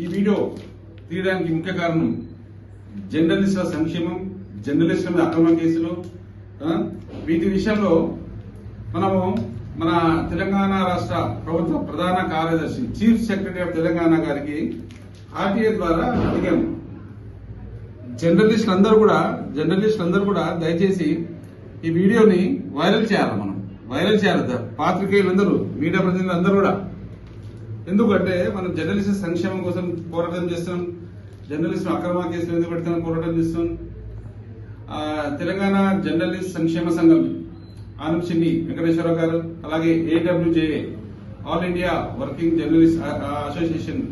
ఈ వీడియో తీయడానికి ముఖ్య కారణం జర్నలిస్టుల సంక్షేమం జర్నలిస్టుల మీద అక్రమ కేసులు వీటి విషయంలో మనము మన తెలంగాణ రాష్ట్ర ప్రభుత్వ ప్రధాన కార్యదర్శి చీఫ్ సెక్రటరీ ఆఫ్ తెలంగాణ గారికి ఆర్టీఏ ద్వారా అడిగాము జర్నలిస్టులు అందరూ కూడా జర్నలిస్టులు అందరూ కూడా దయచేసి ఈ వీడియోని వైరల్ చేయాలి మనం. వైరల్ చేయాలి. పాత్రికేయులందరూ మీడియా ప్రతినిధులు అందరూ కూడా. ఎందుకంటే మనం జర్నలిస్ట్ సంక్షేమం కోసం పోరాటం చేస్తున్నాం. జర్నలిస్ట్ అక్రమ కేసులు ఎందుకు పెడుతున్నాం పోరాటం చేస్తున్నాం. తెలంగాణ జర్నలిస్ట్ సంక్షేమ సంఘం ఆనం చిన్ని వెంకటేశ్వరరావు గారు అలాగే AWJA all India working journalist association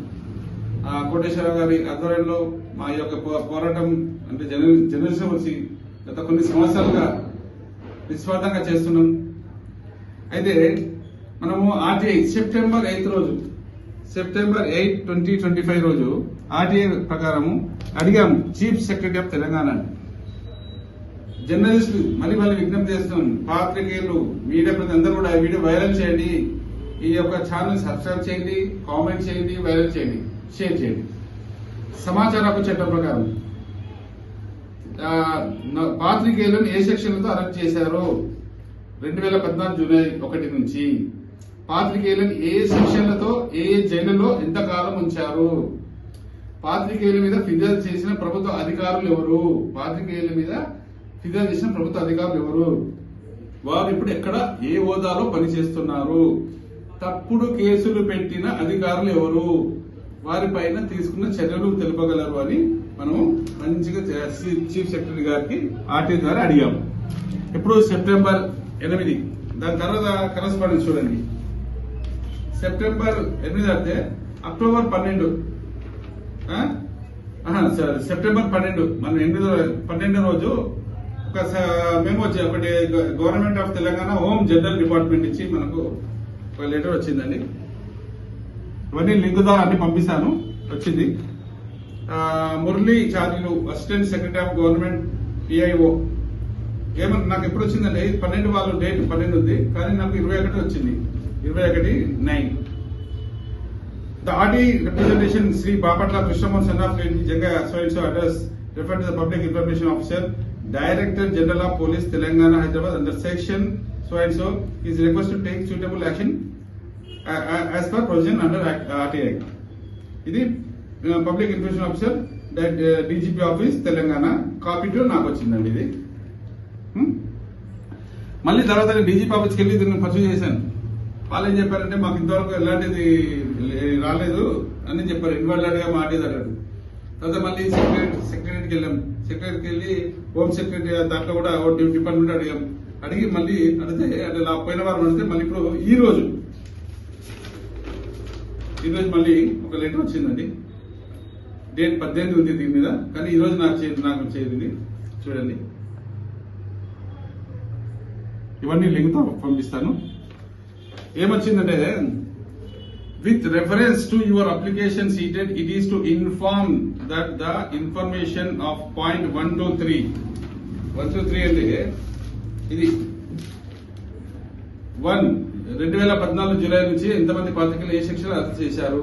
Koteswara Rao గారి ఆధ్వర్యంలో మా యొక్క పో- పోరాటం అంటే జర్నలి జర్నలిజం వచ్చి గత కొన్ని సంవత్సరాలుగా నిస్వార్థంగా చేస్తున్నాం. అయితే మనము ఆర్టీఐ సెప్టెంబర్ ఎయిత్ రోజు September eight twenty twenty five రోజు ఆర్టీఐ ప్రకారము అడిగాము చీఫ్ సెక్రటరీ ఆఫ్ తెలంగాణ జర్నలిస్టులు మళ్ళీ మళ్ళీ విజ్ఞప్తి చేస్తున్నాం. పాత్రికేయులు మీడియా ప్రతి అందరూ కూడా ఈ వీడియో వైరల్ చేయండి. ఈ యొక్క ఛానల్ సబ్స్క్రైబ్ చేయండి కామెంట్ చేయండి వైరల్ చేయండి షేర్ చేయండి. సమాచార హక్కు చట్టం ప్రకారం పాత్రికేయులను ఏ సెక్షన్లతో అరెస్ట్ చేశారు? రెండు వేల పద్నాలుగు జూలై ఒకటి నుంచి. పాత్రికేయులను ఏ సెక్షన్లతో ఏ ఏ జైళ్ళలో ఎంతకాలం ఉంచారు? పాత్రికేయుల మీద ఫిర్యాదు చేసిన ప్రభుత్వ అధికారులు ఎవరు? పాత్రికేయుల మీద ఫిర్యాదు చేసిన ప్రభుత్వ అధికారులు ఎవరు? వారు ఇప్పుడు ఎక్కడ ఏ హోదాలో పనిచేస్తున్నారు? తప్పుడు కేసులు పెట్టిన అధికారులు ఎవరు? వారిపైన తీసుకున్న చర్యలు తెలుపగలరు అని మనం మంచిగా చే- చీఫ్ సెక్రటరీ గారికి ఆర్టీ ద్వారా అడిగాము. ఇప్పుడు సెప్టెంబర్ ఎనిమిది. దాని తర్వాత కరస్పాండెన్స్ చూడండి. సెప్టెంబర్ ఎనిమిది అంటే అక్టోబర్ పన్నెండు. ఆ? సెప్టెంబర్ పన్నెండు. మన ఎనిమిదో పన్నెండో రోజు ఒక స- మేము వచ్చి ఒకటి government of Telangana home general department ఇచ్చి మనకు ఒక లెటర్ వచ్చిందండి. ఇవన్నీ లింక్ ద్వారా అన్ని పంపిస్తాను. వచ్చింది. మురళీ చార్జీలు assistant secretary of government PIO. ఏమన్నా నాకు ఎప్పుడు వచ్చిందండి పన్నెండు వాళ్ళు డేట్ పన్నెండు ఉంది కానీ నాకు ఇరవై ఒకటి వచ్చింది. ఇరవై ఒకటి nine. The RT representation Shri Bapatla Krishnamohan centre of Janga స్వయం address refer to public information officer director general of police Telangana Hyderabad under section స్వయం so is request take suitable action as per provision under RT act ఇది public information officer DGP office Telangana copy to నాకు వచ్చిందండి ఇది. Hmm? మళ్ళీ తర్వాత నేను DGP ఆఫీస్కి వెళ్ళి దీన్ని పర్సూ చేశాను. వాళ్ళు ఏం చెప్పారంటే మాకు ఇంతవరకు ఎలాంటిది రాలేదు అని చెప్పారు ఇన్వాల్వ్ మాటేది అన్నాడు తర్వాత మళ్ళీ సెక్రటరీ సెక్రటరీకి వెళ్ళాం. సెక్రటరీకి వెళ్ళి హోమ్ సెక్రటరీ దాంట్లో కూడా డిపార్ట్మెంట్ అడిగాం. అడిగి మళ్ళీ అడిగితే అంటే నా పోయిన వారం అడిగితే మళ్ళీ ఇప్పుడు ఈ రోజు. ఈ రోజు మళ్ళీ ఒక లెటర్ వచ్చిందండి. డేట్ పద్దెనిమిది ఉంది దీని మీద. కానీ ఈరోజు నాకు చేతి నాకు చేరింది చూడండి. ఇవన్నీ లింక్ పంపిస్తాను. ఏమొచ్చిందంటే with reference to your application cited it is to inform that the information of point one two three one two three అంటే ఇది. వన్ రెండు వేల పద్నాలుగు జూలై నుంచి ఎంతమంది పాత్రికేయులు ఏ సెక్షన్ అరెస్ట్ చేశారు?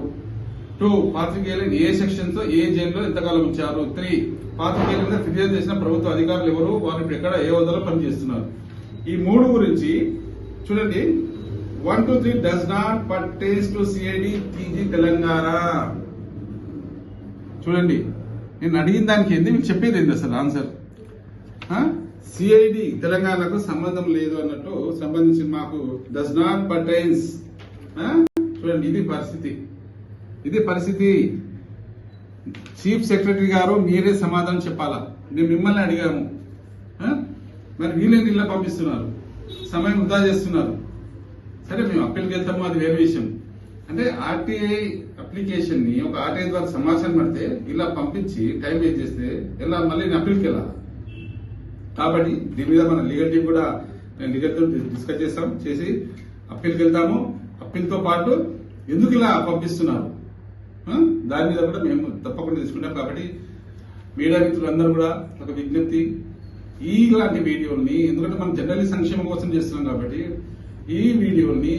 టూ పాత్రికేయులను ఏ సెక్షన్తో ఏ జైల్లో ఎంతకాలం ఉంచారు? త్రీ పాత్రికేయుల మీద ఫిర్యాదు చేసిన ప్రభుత్వ అధికారులు ఎవరు? వారు ఇప్పుడు ఎక్కడ ఏ హోదాలో పనిచేస్తున్నారు? ఈ మూడు గురించి చూడండి. One two three does not pertains to CID TG Telangana. చూడండి. నేను అడిగిన దానికి ఏంది? మీకు చెప్పేది ఏంది అసలు ఆన్సర్ సిఐడి తెలంగాణకు సంబంధం లేదు అన్నట్టు సంబంధించి మాకు డస్ నాట్ పర్టైన్స్ చూడండి ఇది పరిస్థితి. ఇది పరిస్థితి. చీఫ్ సెక్రటరీ గారు మీరే సమాధానం చెప్పాలా? మేము మిమ్మల్ని అడిగాము. మరి వీళ్ళని ఇలా పంపిస్తున్నారు? సమయం వృధా చేస్తున్నారు. సరే మేము అప్పీల్కి వెళ్తాము అది వేరే విషయం. అంటే ఆర్టీఐ అప్లికేషన్ని ఒక ఆర్టీఐ ద్వారా సమాచారం పడితే ఇలా పంపించి టైం వేస్ట్ చేస్తే ఎలా? మళ్ళీ నేను అప్పీల్కి వెళ్ళాలి? కాబట్టి దీని మీద మన లీగల్ టీం కూడా లీగల్తో డిస్కస్ చేస్తాం చేసి అప్పీల్కి వెళ్తాము. అప్పీల్తో పాటు ఎందుకు ఇలా పంపిస్తున్నారు? దాని మీద కూడా మేము తప్పకుండా తీసుకుంటాం. కాబట్టి మీడియా మిత్రులందరూ కూడా ఒక విజ్ఞప్తి ఇలాంటి వీడియోల్ని ఎందుకంటే మనం జర్నలిస్ట్ సంక్షేమం కోసం చేస్తున్నాం కాబట్టి ఈ వీడియోని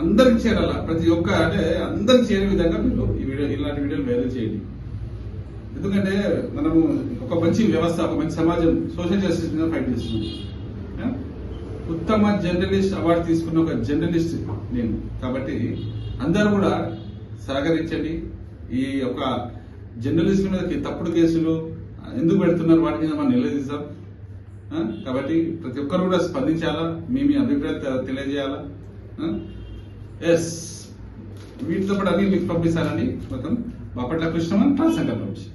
అందరికి చేరాల? ప్రతి ఒక్క అంటే అందరికి చేరే విధంగా మీరు ఈ వీడియో ఇలాంటి వీడియోలు వేరే వైరల్ చేయండి. ఎందుకంటే మనము ఒక మంచి వ్యవస్థ ఒక మంచి సమాజం సోషల్ జస్టిస్ మీద ఫైట్ చేస్తుంది ఉత్తమ జర్నలిస్ట్ అవార్డు తీసుకున్న ఒక జర్నలిస్ట్ నేను. కాబట్టి అందరూ కూడా సహకరించండి. ఈ యొక్క జర్నలిస్ట్ మీద తప్పుడు కేసులు ఎందుకు పెడుతున్నారు? వాటి మీద మనం నిలదీస్తాం. కాబట్టి ప్రతి ఒక్కరు కూడా స్పందించాలా? మీ మీ అభిప్రాయం తెలియజేయాలా? ఎస్ వీటితో పాటు అన్ని మీకు పంపిస్తానండి. మొత్తం బాపట్ల కృష్ణమన్ ట్రాన్స్జెండర్ పంపించి